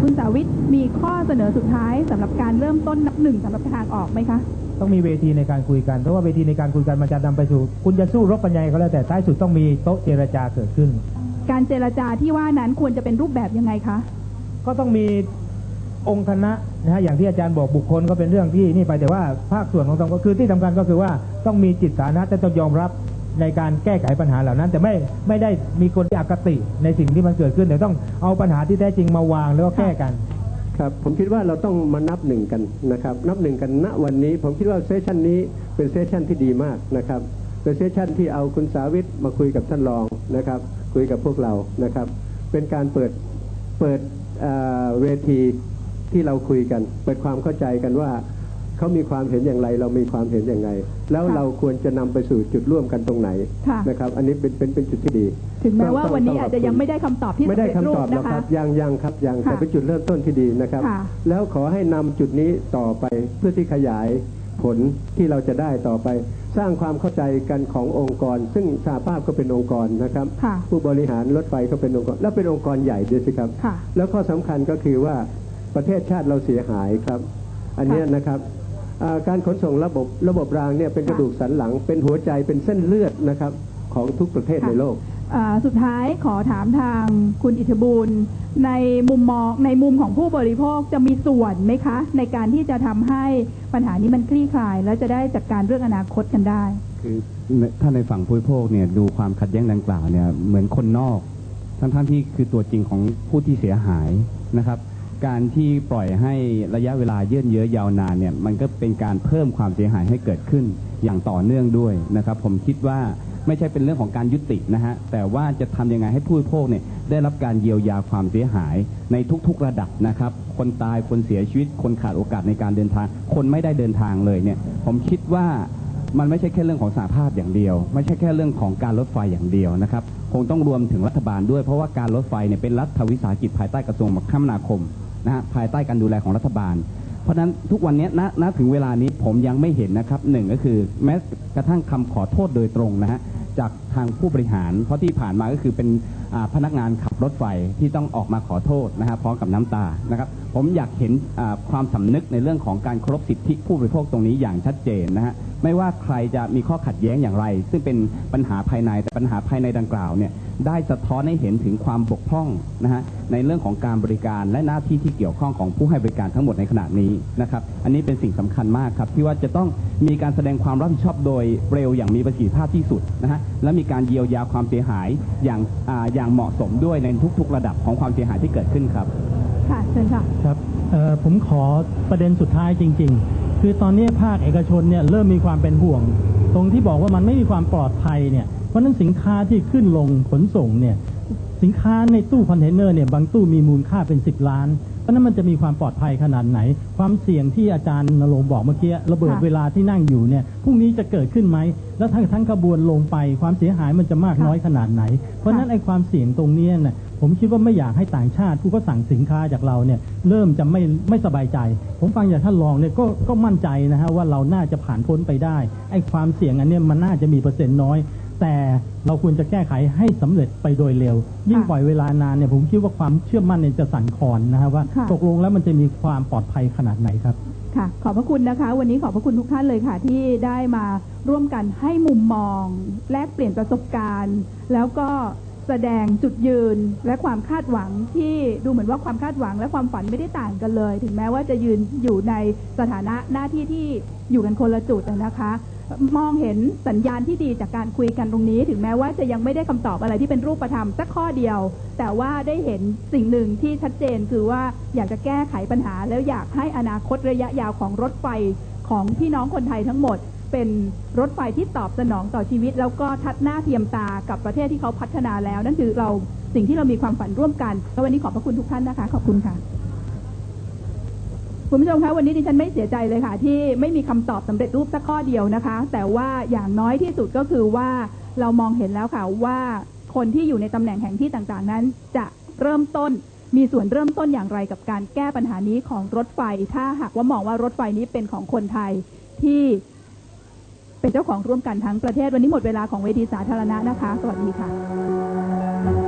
คุณสาวิตมีข้อเสนอสุดท้ายสำหรับการเริ่มต้นนับหนึ่งสำหรับทางออกไหมคะ ต้องมีเวทีในการคุยกัน เพราะว่าเวทีในการคุยกันมันจะนำไปสู่ คุณจะสู้รบปัญญาก็แล้วแต่ท้ายสุดต้องมีโต๊ะเจรจาเกิดขึ้น การเจรจาที่ว่านั้นควรจะเป็นรูปแบบยังไงคะ ก็ต้องมีองค์คณะนะฮะอย่างที่อาจารย์บอกบุคคลก็เป็นเรื่องที่นี่ไปแต่ว่าภาคส่วนของตรงก็คือที่สำคัญก็คือว่าต้องมีจิตสาธารณะแต่ต้องยอมรับ ในการแก้ไขปัญหาเหล่านั้น แต่ไม่ไม่ได้มีคนที่อคติในสิ่งที่มันเกิดขึ้นแต่ต้องเอาปัญหาที่แท้จริงมาวางแล้วก็แก้กันครับผมคิดว่าเราต้องมานับหนึ่งกันนะครับนับหนึ่งกันณวันนี้ ผมคิดว่าเซสชันนี้เป็นเซสชันที่ดีมากนะครับเป็นเซสชันที่เอาคุณสาวิตมาคุยกับท่านรองนะครับคุยกับพวกเรานะครับ เป็นการเปิดเปิดเอ่อเวทีที่เราคุยกัน เปิดความเข้าใจกันว่า เขามีความเห็นอย่างไร เรามีความเห็นอย่างไรแล้วค่ะเราควรจะนำไปสู่จุดร่วมกันตรงไหนค่ะนะครับ อันนี้เป็นเป็นเป็นจุดที่ดี ถึงแม้ว่าต้องวันนี้ต้องอาจจะยังไม่ได้คำตอบที่ไม่ได้สำเร็จคำรูตอปบหรอกนะคคะรับยังยังครับยังค่ะแต่เป็นจุดเริ่มต้นที่ดีนะครับค่ะแล้วขอให้นำจุดนี้ต่อไปเพื่อที่ขยายผลที่เราจะได้ต่อไปสร้างความเข้าใจกันขององค์กร ซึ่งสหภาพก็เป็นองค์กรนะครับค่ะผู้บริหารรถไฟก็เป็นองค์กร และเป็นองค์กรใหญ่ด้วยสิครับค่ะแล้วข้อสำคัญก็คือว่าประเทศชาติเราเสียหายครับ อันเนี้ยนะครับอ่า การขนส่งระบบระบบรางเนี่ยเป็นกระดูกสันหลัง เป็นหัวใจเป็นเส้นเลือดนะครับของทุกประเทศค่ะในโลกอ่าสุดท้ายขอถามทางคุณอิทธิบูลในมุมมองในมุมของผู้บริโภคจะมีส่วนไหมคะ ในการที่จะทำให้ปัญหานี้มันคลี่คลาย แล้วจะได้จัดการเรื่องอนาคตกันได้ คือถ้าในฝั่งผู้บริโภคเนี่ยดูความขัดแย้งดังกล่าวเนี่ยเหมือนคนนอก ทั้งๆที่คือตัวจริงของผู้ที่เสียหายนะครับ การที่ปล่อยให้ระยะเวลาเยื่นเยื้อยาวนานเนี่ยมันก็เป็นการเพิ่มความเสียหายให้เกิดขึ้นอย่างต่อเนื่องด้วยนะครับ ผมคิดว่าไม่ใช่เป็นเรื่องของการยุตินะฮะแต่ว่าจะทำยังไงให้ผู้บริโภคเนี่ยได้รับการเยียวยาความเสียหายในทุกๆระดับนะครับ คนตายคนเสียชีวิต คนขาดโอกาสในการเดินทาง คนไม่ได้เดินทางเลยเนี่ย ผมคิดว่ามันไม่ใช่แค่เรื่องของสาภาพอย่างเดียว ไม่ใช่แค่เรื่องของการรถไฟอย่างเดียวนะครับ คงต้องรวมถึงรัฐบาลด้วยเพราะว่าการรถไฟเนี่ยเป็นรัฐวิสาหกิจภายใต้กระทรวงคมนาคม นะฮะภายใต้การดูแลของรัฐบาล เพราะฉะนั้นทุกวันนี้ณณถึงเวลานี้ผมยังไม่เห็นนะครับหนึ่งก็คือแม้กระทั่งคำขอโทษโดยตรงนะฮะจากทางผู้บริหาร เพราะที่ผ่านมาก็คือเป็นอ่าพนักงานขับรถไฟที่ต้องออกมาขอโทษนะฮะพร้อมกับน้ำตานะครับผมอยากเห็นอ่าความสำนึกในเรื่องของการเคารพสิทธิผู้บริโภคตรงนี้อย่างชัดเจนนะฮะ ไม่ว่าใครจะมีข้อขัดแย้งอย่างไร ซึ่งเป็นปัญหาภายในแต่ปัญหาภายในดังกล่าวเนี่ยได้สะท้อนให้เห็นถึงความบกพร่องนะฮะในเรื่องของการบริการและหน้าที่ที่เกี่ยวข้องของผู้ให้บริการทั้งหมดในขณะนี้นะครับอันนี้เป็นสิ่งสำคัญมากครับที่ว่าจะต้องมีการแสดงความรับผิดชอบโดยเร็วอย่างมีประสิทธิภาพที่สุดนะฮะและมีการเยียวยาความเสียหายอย่างอ่าอย่างเหมาะสมด้วยในทุก ๆ ระดับของความเสียหายที่เกิดขึ้นครับค่ะเชิญค่ะครับเอ่อผมขอประเด็นสุดท้ายจริง ๆ คือตอนนี้ภาคเอกชนเนี่ยเริ่มมีความเป็นห่วง ตรงที่บอกว่ามันไม่มีความปลอดภัยเนี่ยเพราะฉะนั้นสินค้าที่ขึ้นลงขนส่งเนี่ยสินค้าในตู้คอนเทนเนอร์เนี่ยบางตู้มีมูลค่าเป็น 10 ล้าน ราะฉะนั้นมันจะมีความปลอดภัยขนาดไหน ความเสี่ยงที่อาจารย์นรงค์บอกเมื่อกี้ระเบิดค่ะเวลาที่นั่งอยู่เนี่ยพรุ่งนี้จะเกิดขึ้นไหมแล้วทั้งทั้งขบวนลงไปความเสียหายมันจะมากค่ะน้อยขนาดไหน เพราะฉะนั้นไอ้ความเสี่ยงตรงเนี้ยน่ะผมคิดว่าไม่อยากให้ต่างชาติผู้ก็สั่งสินค้าจากเราเนี่ยเริ่มจะไม่ไม่สบายใจ ผมฟังจากท่านรองเนี่ยก็ก็มั่นใจนะฮะว่าเราน่าจะผ่านพ้นไปได้ไอ้ความเสี่ยงอันเนี้ยมันน่าจะมีเปอร์เซ็นต์น้อย แต่เราควรจะแก้ไขให้สำเร็จไปโดยเร็ว ยิ่งปล่อยเวลานานเนี่ยผมคิดว่าความเชื่อมั่นเนี่ยจะสั่นคลอนนะฮะว่าค่ะตกลงแล้วมันจะมีความปลอดภัยขนาดไหนครับค่ะขอบพระคุณนะคะ วันนี้ขอบพระคุณทุกท่านเลยค่ะ ที่ได้มาร่วมกันให้มุมมอง แลกเปลี่ยนประสบการณ์ แล้วก็แสดงจุดยืนและความคาดหวังที่ดูเหมือนว่าความคาดหวังและความฝันไม่ได้ต่างกันเลย ถึงแม้ว่าจะยืนอยู่ในสถานะหน้าที่ที่อยู่กันคนละจุดนะคะ มองเห็นสัญญาณที่ดีจากการคุยกันตรงนี้ ถึงแม้ว่าจะยังไม่ได้คำตอบอะไรที่เป็นรูปธรรมสักข้อเดียว แต่ว่าได้เห็นสิ่งหนึ่งที่ชัดเจนคือว่าอยากจะแก้ไขปัญหา แล้วอยากให้อนาคตระยะยาวของรถไฟของพี่น้องคนไทยทั้งหมด เป็นรถไฟที่ตอบสนองต่อชีวิต แล้วก็ทัดหน้าเทียมตากับประเทศที่เขาพัฒนาแล้ว นั่นคือเราสิ่งที่เรามีความฝันร่วมกันแล้ววันนี้ขอบพระคุณทุกท่านนะคะ ขอบคุณค่ะ คุณผู้ชมคะวันนี้ดิฉันไม่เสียใจเลยค่ะ ที่ไม่มีคำตอบสำเร็จรูปสักข้อเดียวนะคะ แต่ว่าอย่างน้อยที่สุดก็คือว่าเรามองเห็นแล้วค่ะว่าคนที่อยู่ในตำแหน่งแห่งที่ต่างๆนั้น จะเริ่มต้นมีส่วนเริ่มต้นอย่างไรกับการแก้ปัญหานี้ของรถไฟ ถ้าหากว่ามองว่ารถไฟนี้เป็นของคนไทยที่เป็นเจ้าของร่วมกันทั้งประเทศวันนี้หมดเวลาของเวทีสาธารณะนะคะ สวัสดีค่ะ